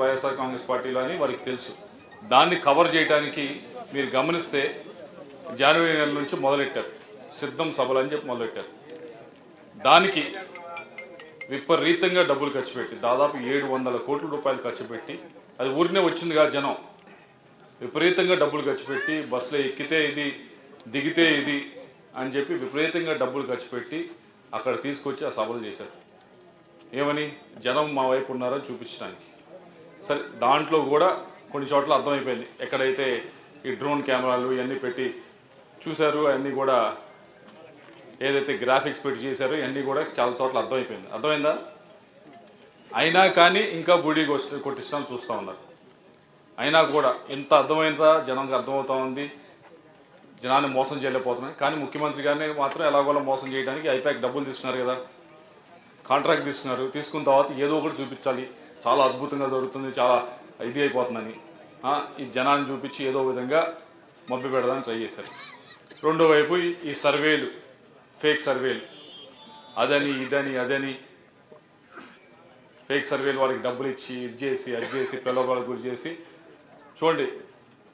వైఎస్ఆర్ కాంగ్రెస్ పార్టీలో అని వారికి తెలుసు. దాన్ని కవర్ చేయడానికి మీరు గమనిస్తే జనవరి నెల నుంచి మొదలెట్టారు. సిద్ధం సభలు అని చెప్పి మొదలెట్టారు. దానికి విపరీతంగా డబ్బులు ఖర్చు పెట్టి దాదాపు ఏడు వందల కోట్ల రూపాయలు ఖర్చు పెట్టి అది ఊరినే వచ్చిందిగా జనం. విపరీతంగా డబ్బులు ఖర్చు పెట్టి బస్సులో ఎక్కితే ఇది దిగితే ఇది అని చెప్పి విపరీతంగా డబ్బులు ఖర్చు పెట్టి అక్కడ తీసుకొచ్చి ఆ సభలు చేశారు. ఏమని? జనం మా వైపు ఉన్నారని చూపించడానికి. సరే దాంట్లో కూడా కొన్ని చోట్ల అర్థమైపోయింది. ఎక్కడైతే ఈ డ్రోన్ కెమెరాలు ఇవన్నీ పెట్టి చూశారు అన్నీ కూడా ఏదైతే గ్రాఫిక్స్ పెట్టి చేశారో ఇవన్నీ కూడా చాలా చోట్ల అర్థమైపోయింది. అర్థమైందా? అయినా కానీ ఇంకా బూడీ కొట్టి కొట్టిస్తాం చూస్తూ ఉన్నారు. అయినా కూడా ఇంత అర్థమైందా? జనంకి అర్థమవుతా ఉంది. జనాన్ని మోసం చేయలేకపోతున్నాయి. కానీ ముఖ్యమంత్రి గారిని మాత్రం ఎలాగోలా మోసం చేయడానికి ఐపాక్ డబ్బులు తీసుకున్నారు కదా. కాంట్రాక్ట్ తీసుకున్నారు. తీసుకున్న తర్వాత ఏదో ఒకటి చూపించాలి. చాలా అద్భుతంగా జరుగుతుంది చాలా ఇది అయిపోతుందని. ఈ జనాన్ని చూపించి ఏదో విధంగా మబ్బి పెడదాన్ని ట్రై చేశారు. రెండో వైపు ఈ- సర్వేలు ఫేక్ సర్వేలు. అదని ఇదని అదని. ఫేక్ సర్వేలు వారికి డబ్బులు ఇచ్చి ఇది చేసి అది చేసి పిల్లవాళ్ళకు గురి చేసి. చూడండి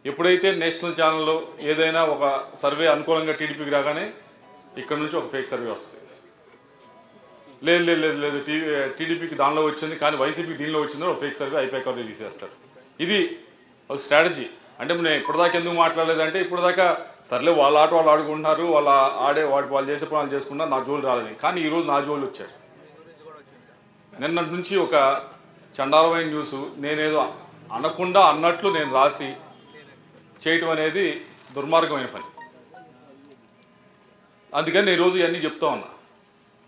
ఎప్పుడైతే నేషనల్ ఛానల్లో ఏదైనా ఒక సర్వే అనుకూలంగా టీడీపీకి రాగానే ఇక్కడ నుంచి ఒక ఫేక్ సర్వే వస్తుంది. లేదు లేదు లేదు లేదు. టీవీ టీడీపీకి దానిలో వచ్చింది కానీ వైసీపీకి దీనిలో వచ్చింది ఒక ఫేక్ సర్వే అయిపోయి కవర్ రిలీజ్ చేస్తారు. ఇది ఒక స్ట్రాటజీ అంటే నేను ఇప్పటిదాకా ఎందుకు మాట్లాడలేదంటే ఇప్పటిదాకా సర్లే వాళ్ళ ఆట వాళ్ళు ఆడుకుంటున్నారు వాళ్ళ ఆడే వాటి వాళ్ళు చేసే పనులు చేసుకున్నారు నా జోలు రాలేదు. కానీ ఈరోజు నా జోలు వచ్చారు నిన్నటి నుంచి ఒక చండాలమైన న్యూస్ నేనేదో అనకుండా అన్నట్లు నేను రాసి చేయటం అనేది దుర్మార్గమైన పని. అందుకని నేను ఈరోజు ఇవన్నీ చెప్తా ఉన్నా.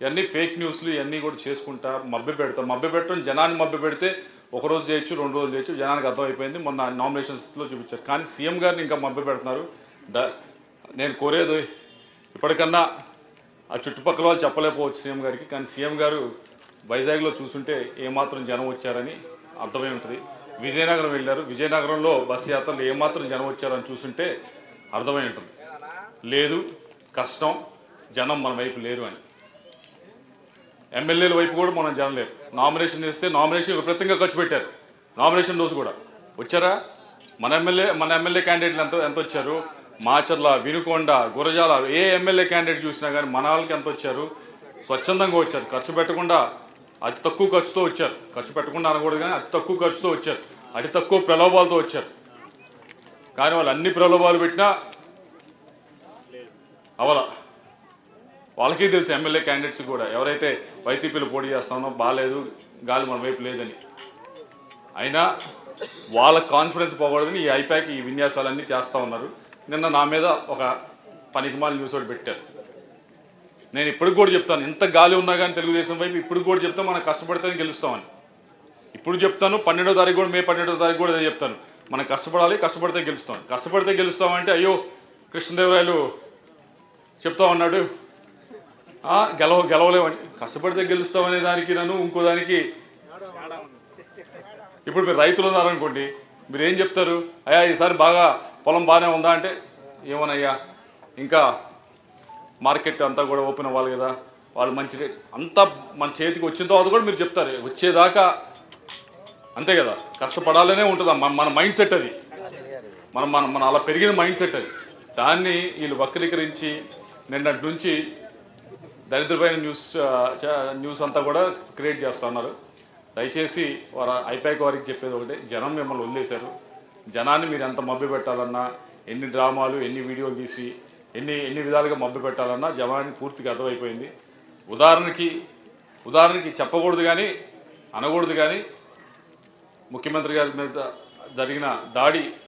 ఇవన్నీ ఫేక్ న్యూస్లు ఇవన్నీ కూడా చేసుకుంటా మభ్య పెడతాం. మభ్య పెట్టడం జనాన్ని మభ్య పెడితే ఒక రోజు చేయొచ్చు రెండు రోజులు చేయొచ్చు జనానికి అర్థమైపోయింది. మొన్న నామినేషన్స్లో చూపించారు. కానీ సీఎం గారిని ఇంకా మభ్య పెడుతున్నారు. ద నేను కోరేది ఇప్పటికన్నా ఆ చుట్టుపక్కల వాళ్ళు చెప్పలేకపోవచ్చు సీఎం గారికి. కానీ సీఎం గారు వైజాగ్లో చూసుంటే ఏమాత్రం జనం వచ్చారని అర్థమై ఉంటుంది. విజయనగరం వెళ్ళారు. విజయనగరంలో బస్సు యాత్రలు ఏమాత్రం జనం వచ్చారని చూసుంటే అర్థమై ఉంటుంది. లేదు కష్టం జనం మన వైపు లేరు అని. ఎమ్మెల్యేల వైపు కూడా మనం జనలేరు నామినేషన్ చేస్తే నామినేషన్ విపరీతంగా ఖర్చు పెట్టారు. నామినేషన్ రోజు కూడా. వచ్చారా? మన ఎమ్మెల్యే మన ఎమ్మెల్యే క్యాండిడేట్లు ఎంత ఎంత వచ్చారు? మాచర్ల వినుకొండ గురజాల ఏ ఎమ్మెల్యే క్యాండిడేట్ చూసినా కానీ మన వాళ్ళకి ఎంత వచ్చారు? స్వచ్ఛందంగా వచ్చారు. ఖర్చు పెట్టకుండా అతి తక్కువ ఖర్చుతో వచ్చారు. ఖర్చు పెట్టకుండా అనకూడదు కానీ అతి తక్కువ ఖర్చుతో వచ్చారు. అతి తక్కువ ప్రలోభాలతో వచ్చారు. కానీ వాళ్ళు అన్ని ప్రలోభాలు పెట్టినా అవలా. వాళ్ళకి తెలుసు ఎమ్మెల్యే క్యాండిడేట్స్ కూడా. ఎవరైతే వైసీపీలో పోటీ చేస్తామో బాగాలేదు గాలి మన వైపు లేదని. అయినా వాళ్ళ కాన్ఫిడెన్స్ పోకూడదని ఈ ఐపాక్ ఈ విన్యాసాలన్నీ చేస్తూ ఉన్నారు. నిన్న నా మీద ఒక పనికిమాల న్యూస్ ఒకటి పెట్టారు. నేను ఇప్పటికి కూడా చెప్తాను ఇంత గాలి ఉన్నా కానీ తెలుగుదేశం వైపు ఇప్పుడు కూడా చెప్తాం మనం కష్టపడితేనే గెలుస్తామని. ఇప్పుడు చెప్తాను పన్నెండో తారీఖు కూడా మే పన్నెండో తారీఖు కూడా అదే చెప్తాను. మనం కష్టపడాలి కష్టపడితే గెలుస్తాం. కష్టపడితే గెలుస్తామంటే అయ్యో కృష్ణదేవరాయలు చెప్తా ఉన్నాడు గెలవ గెలవలేమని కష్టపడితే గెలుస్తామనే దానికి నన్ను ఇంకో దానికి. ఇప్పుడు మీరు రైతులు ఉన్నారనుకోండి మీరు ఏం చెప్తారు? అయ్యా ఈసారి బాగా పొలం బాగానే ఉందా అంటే ఏమోనయ్యా ఇంకా మార్కెట్ అంతా కూడా ఓపెన్ అవ్వాలి కదా. వాళ్ళు మంచి రేట్ అంతా మన చేతికి వచ్చిన తర్వాత కూడా మీరు చెప్తారు వచ్చేదాకా అంతే కదా. కష్టపడాలనే ఉంటుంది? మన మన మైండ్ సెట్ అది. మనం మన మన అలా పెరిగిన మైండ్ సెట్ అది. దాన్ని వీళ్ళు వక్రీకరించి నిన్నటి నుంచి దరిద్రపైన న్యూస్ న్యూస్ అంతా కూడా క్రియేట్ చేస్తూ ఉన్నారు. దయచేసి వారు ఐపాక్ వారికి చెప్పేది ఒకటే జనం మిమ్మల్ని వదిలేశారు. జనాన్ని మీరు ఎంత మభ్య పెట్టాలన్నా ఎన్ని డ్రామాలు ఎన్ని వీడియోలు తీసి ఎన్ని ఎన్ని విధాలుగా మభ్య పెట్టాలన్నా జనానికి పూర్తిగా అర్థమైపోయింది. ఉదాహరణకి ఉదాహరణకి చెప్పకూడదు కానీ అనకూడదు కానీ ముఖ్యమంత్రి గారి మీద జరిగిన దాడి